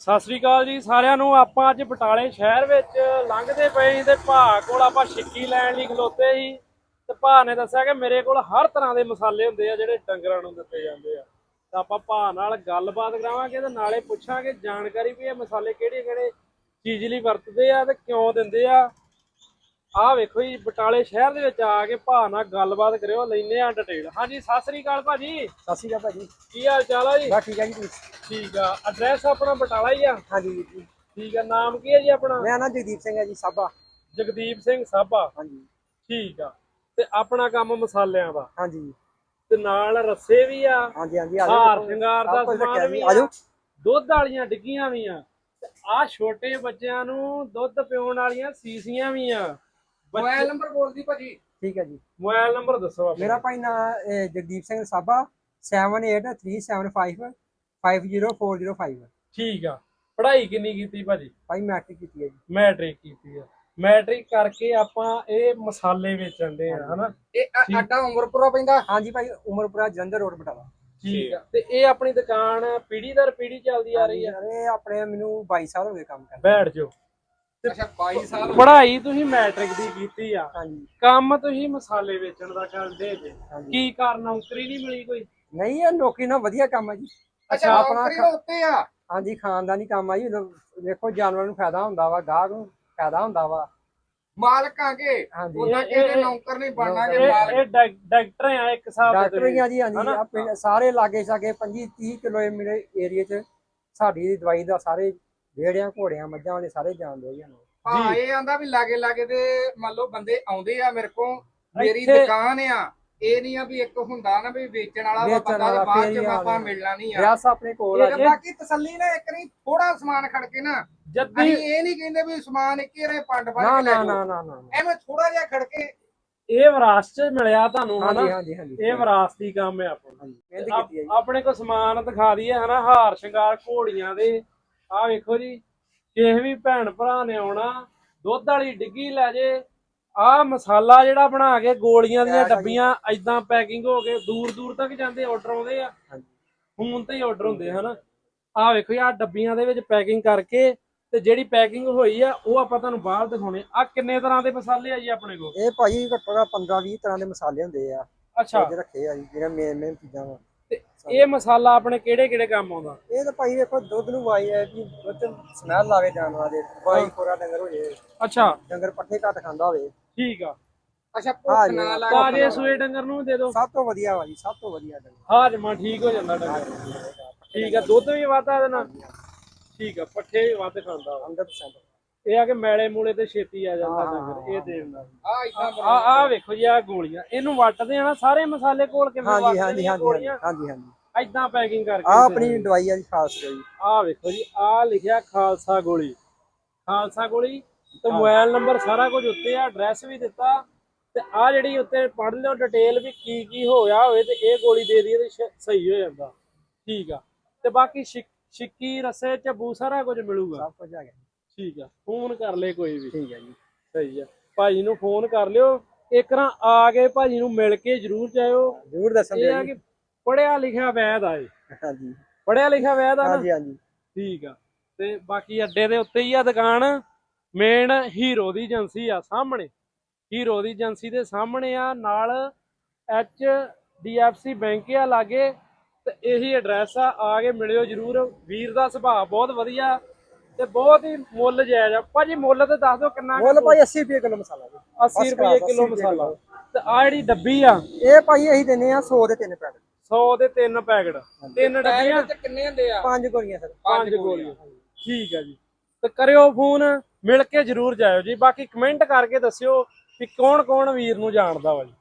ਸਤਿ ਸ੍ਰੀ ਅਕਾਲ ਜੀ ਸਾਰਿਆਂ ਨੂੰ। ਆਪਾਂ ਅੱਜ ਬਟਾਲੇ ਸ਼ਹਿਰ ਵਿੱਚ ਲੰਘਦੇ ਪਏ ਸੀ ਤੇ ਭਾ ਕੋਲ ਆਪਾਂ ਛਿੱਕੀ ਲੈਣ ਲਈ ਖਲੋਤੇ ਸੀ। ਤੇ ਭਾ ਨੇ ਦੱਸਿਆ ਕਿ ਮੇਰੇ ਕੋਲ ਹਰ ਤਰ੍ਹਾਂ ਦੇ ਮਸਾਲੇ ਹੁੰਦੇ ਆ ਜਿਹੜੇ ਡੰਗਰਾਂ ਨੂੰ ਦਿੱਤੇ ਜਾਂਦੇ ਆ। ਤਾਂ ਆਪਾਂ ਭਾ ਨਾਲ ਗੱਲਬਾਤ ਕਰਾਵਾਂਗੇ ਤੇ ਨਾਲੇ ਪੁੱਛਾਂਗੇ ਜਾਣਕਾਰੀ ਵੀ ਇਹ ਮਸਾਲੇ ਕਿਹੜੇ ਕਿਹੜੇ ਚੀਜ਼ ਲਈ ਵਰਤਦੇ ਆ ਤੇ ਕਿਉਂ ਦਿੰਦੇ ਆ। ਆਹ ਵੇਖੋ ਜੀ ਬਟਾਲੇ ਸ਼ਹਿਰ ਦੇ ਵਿੱਚ ਆ ਕੇ ਭਾ ਨਾਲ ਗੱਲਬਾਤ ਕਰਿਓ ਲੈਨੇ ਆ ਡਿਟੇਲ ਹਾਂਜੀ ਸਤਿ ਸ੍ਰੀ ਅਕਾਲ ਭਾਜੀ ਸਤਿ ਸ਼੍ਰੀ ਅਕਾਲ ਭਾਜੀ ਕੀ ਹਾਲ ਚਾਲ ਆ ਜੀ? ਬਸ ਠੀਕ ਹੈ ਜੀ ਤੁਸੀਂ? ਠੀਕ ਆ। ਐਡਰੈਸ ਆਪਣਾ ਬਟਾਲਾ ਹੀ ਆ? ਹਾਂਜੀ ਵੀਰ ਜੀ। ਠੀਕ ਆ। ਨਾਮ ਕੀ ਹੈ ਜੀ ਆਪਣਾ? ਮੇਰਾ ਨਾਮ ਜਗਦੀਪ ਸਿੰਘ ਹੈ ਜੀ ਸਾਬਾ। ਜਗਦੀਪ ਸਿੰਘ ਸਾਬਾ। ਹਾਂਜੀ। ਠੀਕ ਆ। ਤੇ ਆਪਣਾ ਕੰਮ ਮਸਾਲਿਆਂ ਦਾ? ਹਾਂਜੀ। ਤੇ ਨਾਲ ਰੱਸੇ ਵੀ ਆ? ਹਾਂਜੀ ਹਾਂਜੀ ਆ ਹਾਰ ਸ਼ਿੰਗਾਰ ਦਾ ਸਮਾਨ ਵੀ ਆ ਜਾਓ। ਆ ਦੁੱਧ ਵਾਲੀਆਂ ਡਿੱਗੀਆਂ ਵੀ ਆ। ਤੇ ਆ ਛੋਟੇ ਬੱਚਿਆਂ ਨੂੰ ਦੁੱਧ ਪਿਉਣ ਵਾਲੀਆਂ ਸੀਸੀਆਂ ਵੀ ਆ। ਮੋਬਾਈਲ ਨੰਬਰ ਬੋਲ ਦੀ ਭਾਜੀ। ਠੀਕ ਹੈ ਜੀ। ਮੋਬਾਈਲ ਨੰਬਰ ਦੱਸੋ ਆਪਣਾ। ਮੇਰਾ ਭਾਈ ਨਾਮ ਅਹ, ਜਗਦੀਪ ਸਿੰਘ ਸਾਬਾ 783755 50405 ਠੀਕ ਆ। ਪੜ੍ਹਾਈ ਕਿੰਨੀ ਕੀਤੀ ਭਾਜੀ? ਭਾਈ ਮੈਟ੍ਰਿਕ ਕੀਤੀ ਹੈ ਜੀ। ਮੈਟ੍ਰਿਕ ਕੀਤੀ ਆ। ਮੈਟ੍ਰਿਕ ਕਰਕੇ ਆਪਾਂ ਇਹ ਮਸਾਲੇ ਵੇਚਣ ਦੇ ਆ ਹਨਾ? ਇਹ ਅੱਡਾ ਉਮਰਪੁਰਾ ਪੈਂਦਾ? ਹਾਂਜੀ ਭਾਈ ਉਮਰਪੁਰਾ ਜਲੰਧਰ ਰੋਡ ਬਟਾਲਾ ਠੀਕ ਆ। ਤੇ ਇਹ ਆਪਣੀ ਦੁਕਾਨ ਪੀੜੀ ਦਰ ਪੀੜੀ ਚੱਲਦੀ ਆ ਰਹੀ ਆ? ਇਹ ਆਪਣੇ ਮੈਨੂੰ 22 ਸਾਲ ਹੋ ਗਏ ਕੰਮ ਕਰਦੇ ਬੈਠ ਜਾਓ। ਅੱਛਾ 22 ਸਾਲ ਪੜ੍ਹਾਈ ਤੁਸੀਂ ਮੈਟ੍ਰਿਕ ਦੀ ਕੀਤੀ ਆ। ਹਾਂਜੀ। ਕੰਮ ਤੁਸੀਂ ਮਸਾਲੇ ਵੇਚਣ ਦਾ ਕਰਦੇ ਜੇ। ਹਾਂਜੀ। ਕੀ ਕਾਰਨ ਨੌਕਰੀ ਨਹੀਂ ਮਿਲੀ ਕੋਈ? ਨਹੀਂ ਇਹ ਨੌਕਰੀ ਨਾਲ ਵਧੀਆ ਕੰਮ ਹੈ ਜੀ। ਅੱਛਾ ਆਪਣਾ ਨੌਕਰੀ ਦੇ ਉੱਤੇ ਆ? ਹਾਂਜੀ ਖਾਨਦਾਨੀ ਕੰਮ ਆ ਜੀ। ਲੋ- ਵੇਖੋ ਜਾਨਵਰਾਂ ਨੂੰ ਫਾਇਦਾ ਹੁੰਦਾ ਵਾ ਗਾਹਕ ਨੂੰ ਫਾਇਦਾ ਹੁੰਦਾ ਵਾ। ਮਾਲਕ ਹਾਂਜੀ। ਇਹ- ਕਿਸੇ ਇਹ- ਨੌਕਰ ਨਹੀਂ ਬਣਨਾ ਜੇ ਇਹ ਮਾਲਕ? ਇਹ ਡਾਕ- ਡਾਕਟਰ ਆ ਇੱਕ ਹਿਸਾਬ ਦੇ ਡਾਕਟਰ ਹੀ ਆ ਜੀ ਹਾਂਜੀ। ਹਨਾ? ਆ ਪਿੰਡ ਸਾਰੇ ਲਾਗੇ ਛਾਗੇ 25 30 ਕਿਲੋਮੀਟਰ ਏਰੀਆ 'ਚ ਸਾਡੀ ਦਵਾਈ ਦਾ ਸਾਰੇ ਢੇੜਿਆਂ ਘੋੜਿਆਂ ਮੱਝਾਂ ਵਾਲੇ ਸਾਰੇ ਜਾਣਦੇ ਆ ਜੀ ਸਾਨੂੰ। ਹਾਂ ਇਹ ਆਂਦਾ ਵੀ ਲਾਗੇ ਲਾਗੇ ਤੇ ਮੰਨ ਲਓ ਬੰਦੇ ਆਉਂਦੇ ਆ ਮੇਰੇ ਕੋਲ ਮੇਰੀ ਇੱਥੇ- ਦੁਕਾਨ ਆ। ਇਹ ਨਹੀਂ ਆ ਵੀ ਇੱਕ ਹੁੰਦਾ ਨਾ ਵੀ ਵੇਚਣ ਵਾਲਾ ਵਾ ਵੇਚਣ ਬੰਦਾ ਵਾਲਾ, ਤੇ ਬਾਅਦ ਫੇਰ ਚ ਹੀ ਆਪਾਂ। ਮਿਲਣਾ ਨਹੀਂ ਆ। ਵਿਆਸ ਆਪਣੇ ਕੋਲ ਆ ਇਹ ਜੀ। ਬਾਕੀ ਤਸੱਲੀ ਨਾ ਇੱਕ ਨਹੀਂ ਥੋੜਾ ਸਮਾਨ ਖੜ ਕੇ ਨਾ। ਅਸੀਂ ਜੱਦੀ ਇਹ ਨਹੀਂ ਕਹਿੰਦੇ ਵੀ ਸਮਾਨ ਇੱਕੇ ਰੇ ਪੰਡ ਨਾ ਬਣ ਕੇ ਲੈ ਨਾ ਨਾ ਜਾਓ ਨਾ ਨਾ। ਐਵੇਂ ਥੋੜਾ ਜਿਹਾ ਖੜ ਕੇ। ਇਹ ਵਿਰਾਸਤ ਚ ਮਿਲਿਆ ਤੁਹਾਨੂੰ ਹਨਾ? ਹਾਂਜੀ ਹਾਂਜੀ। ਹਾਂਜੀ ਇਹ ਵਿਰਾਸਤੀ ਕੰਮ ਹੈ ਆਪਣਾ। ਹਾਂਜੀ ਮਿਹਨਤ ਆਪ- ਕੀਤੀ ਹੈ ਜੀ। ਆਪਣੇ ਕੋ ਸਮਾਨ ਦਿਖਾ ਦਈਏ ਹਨਾ? ਹਾਰ ਸ਼ਿੰਗਾਰ ਘੋੜੀਆਂ ਦੇ ਆਹ ਵੇਖੋ ਜੀ ਕਿਸੇ ਵੀ ਭੈਣ ਭਰਾ ਨੇ ਆਉਣਾ ਦੁੱਧ ਵਾਲੀ ਡਿੱਗੀ ਲੈ ਜੇ। ਆਹ ਮਸਾਲਾ ਜਿਹੜਾ ਬਣਾ ਕੇ ਗੋਲੀਆਂ ਦੀਆਂ ਡੱਬੀਆਂ ਐਦਾਂ ਪੈਕਿੰਗ ਹੋ ਕੇ ਦੂਰ ਦੂਰ ਤੱਕ ਜਾਂਦੇ ਆਰਡਰ ਆਉਂਦੇ ਆ। ਫੋਨ ਤੇ ਹੀ ਆਰਡਰ ਹੁੰਦੇ ਆ ਹਨਾ। ਆਹ ਵੇਖੋ ਜੀ ਆਹ ਡੱਬੀਆਂ ਦੇ ਵਿੱਚ ਪੈਕਿੰਗ ਕਰਕੇ ਤੇ ਜਿਹੜੀ ਪੈਕਿੰਗ ਹੋਈ ਆ ਉਹ ਆਪਾਂ ਤੁਹਾਨੂੰ ਬਾਹਰ ਦਿਖਾਉਣੇ। ਆ ਕਿੰਨੇ ਤਰ੍ਹਾਂ ਦੇ ਮਸਾਲੇ ਆ ਜੀ ਆਪਣੇ ਕੋਲ? ਇਹ ਭਾਜੀ ਘੱਟੋ ਘੱਟ 15 20 ਤਰ੍ਹਾਂ ਦੇ ਮਸਾਲੇ ਹੁੰਦੇ ਆ। ਅੱਛਾ। ਜਿਹੜੇ ਰੱਖੇ ਆ ਜੀ ਜਿਹੜੇ ਮੇਨ ਮੇਨ ਚੀਜ਼ਾਂ ਵਾ। ਇਹ ਮਸਾਲਾ ਆਪਣੇ ਕਿਹੜੇ ਕਿਹੜੇ ਕੰਮ ਆਉਂਦਾ? ਇਹ ਤਾਂ ਭਾਈ ਵੇਖੋ ਦੁੱਧ ਨੂੰ ਵਾਈ ਹੈ ਕਿ ਦੁੱਧ ਸਮੈਲ ਲਾਵੇ ਜਾਨਵਰਾਂ ਦੇ ਵਾਈ ਕੋਰਾ ਡੰਗਰ ਹੋ ਜੇ ਅੱਛਾ। ਡੰਗਰ ਪੱਠੇ ਘੱਟ ਖਾਂਦਾ ਹੋਵੇ। ਠੀਕ ਆ। ਅੱਛਾ ਭੁੱਖ। ਨਾ ਲੱਗ ਤਾਜੇ ਸੂਏ ਡੰਗਰ ਨੂੰ ਦੇ ਦਿਓ। ਸਭ ਤੋਂ ਵਧੀਆ ਵਾ ਜੀ ਸਭ ਤੋਂ ਵਧੀਆ ਡੰਗਰ। ਹਾਜਮਾ ਠੀਕ ਹੋ ਜਾਂਦਾ ਡੰਗਰ ਠੀਕ ਆ ਦੁੱਧ ਵੀ ਵਾਧਾ ਇਹਦੇ ਨਾਲ। ਠੀਕ ਆ ਪੱਠੇ ਵੀ ਵੱਧ ਖਾਂਦਾ ਵਾ। 100% ਇਹ ਆ ਕਿ ਮੈਲੇ ਮੂਲੇ ਤੇ ਛੇਤੀ ਆ ਜਾਂਦਾ ਡੰਗਰ ਇਹ ਦੇ ਦਿੰਦਾ ਆ ਇਦਾਂ ਆ ਆ ਵੇਖੋ ਜੀ ਆ ਗੋਲੀਆਂ। ਇਹਨੂੰ ਵੱਟਦੇ ਆ ਨਾ ਸਾਰੇ ਮਸਾਲੇ ਕੋਲ ਕਿਵੇਂ ਹਾਂਜੀ ਵੱਟਦੇ ਹਾਂਜੀ ਹਾਂਜੀ ਹਾਂਜੀ ਹਾਂਜੀ ਐਦਾਂ ਪੈਕਿੰਗ ਕਰਕੇ ਆ ਆਪਣੀ ਦਵਾਈ ਆ ਜੀ ਖਾਸ ਜੀ। ਆ ਵੇਖੋ ਜੀ ਆ ਲਿਖਿਆ ਖਾਲਸਾ ਗੋਲੀ। ਖਾਲਸਾ ਗੋਲੀ ਤੇ ਮੋਬਾਈਲ ਨੰਬਰ ਸਾਰਾ ਕੁਝ ਉੱਤੇ ਆ ਐਡਰੈਸ ਵੀ ਦਿੱਤਾ ਤੇ ਆ ਜਿਹੜੀ ਉੱਤੇ ਪੜ੍ਹ ਲਿਓ ਡਿਟੇਲ ਵੀ ਕੀ ਕੀ ਹੋਇਆ ਹੋਵੇ ਤੇ ਇਹ ਗੋਲੀ ਦੇ ਦਈਏ ਤੇ ਸਹੀ ਹੋ ਜਾਂਦਾ। ਠੀਕ ਆ। ਤੇ ਬਾਕੀ ਛਿੱਕੀ ਰਸੇ ਝੱਬੂ ਸਾਰਾ ਕੁਝ ਮਿਲੂਗਾ। ਸਭ ਕੁਝ ਆ ਗਿਆ। ਠੀਕ ਆ ਫੋਨ ਕਰ ਲੈ ਕੋਈ ਵੀ। ਠੀਕ ਹੈ ਜੀ। ਸਹੀ ਆ। ਭਾਜੀ ਨੂੰ ਫੋਨ ਕਰ ਲਿਓ। ਇੱਕ ਨਾ ਆ ਕੇ ਭਾਜੀ ਨੂੰ ਮਿਲ ਕੇ ਜਰੂਰ ਜਾਇਓ। ਜ਼ਰੂਰ ਦੱਸਣ ਇਹ ਆ ਕਿ ਪੜਿਆ ਲਿਖਿਆ ਵੈਦ ਆ ਇਹ। ਜੀ ਹਾਂਜੀ। ਪੜਿਆ ਲਿਖਿਆ ਵੈਦ ਆ ਨਾ? ਹਾਂਜੀ ਹਾਂਜੀ। ਠੀਕ ਆ। ਤੇ ਬਾਕੀ ਅੱਡੇ ਦੇ ਉੱਤੇ ਹੀ ਆ ਦੁਕਾਨ। ਮੇਨ ਹੀਰੋ ਦੀ ਏਜੰਸੀ ਆ ਸਾਹਮਣੇ। ਹੀਰੋ ਦੀ ਏਜੰਸੀ ਦੇ ਸਾਹਮਣੇ ਆ। ਨਾਲ ਐਚ ਡੀਐਫਸੀ ਬੈਂਕ ਆ ਲਾਗੇ। ਤੇ ਇਹੀ ਐਡਰੈਸ ਆ। ਆ ਕੇ ਮਿਲਿਓ ਜਰੂਰ। ਵੀਰ ਦਾ ਸੁਭਾਅ ਬਹੁਤ ਵਧੀਆ। ਤੇ ਬਹੁਤ ਹੀ ਮੁੱਲ ਜਾਇਜ਼ ਆ। ਭਾਜੀ ਮੁੱਲ ਤੇ ਦੱਸ ਦਿਓ ਕਿੰਨਾ ਕੁ ਮੁੱਲ ਭਾਈ 80 ਰੁਪਏ ਕਿਲੋ ਮਸਾਲਾ ਜੀ। 80 ਰੁਪਏ ਕਿਲੋ ਮਸਾਲਾ। ਤੇ ਆ ਜਿਹੜੀ ਡੱਬੀ ਆ। ਇਹ ਭਾਈ ਅਸੀਂ ਦਿੰਨੇ ਆ 100 ਦੇ ਤਿੰਨ ਪੈਕਟ। 100 ਦੇ ਤਿੰਨ ਪੈਕਟ। ਤਿੰਨ ਡੱਬੀਆਂ। ਤੇ ਕਿੰਨੇ ਹੁੰਦੇ ਆ? ਪੰਜ ਗੋਲੀਆਂ ਸਰ। ਪੰਜ ਗੋਲੀਆਂ। ਠੀਕ ਆ ਜੀ। ਤੇ ਕਰਿਓ ਫੋਨ ਮਿਲ ਕੇ ਜਰੂਰ ਜਾਇਓ ਜੀ। ਬਾਕੀ ਕਮੈਂਟ ਕਰਕੇ ਦੱਸਿਓ ਕਿ ਕੌਣ ਕੌਣ ਵੀਰ ਨੂੰ ਜਾਣਦਾ ਵਾ ਜੀ।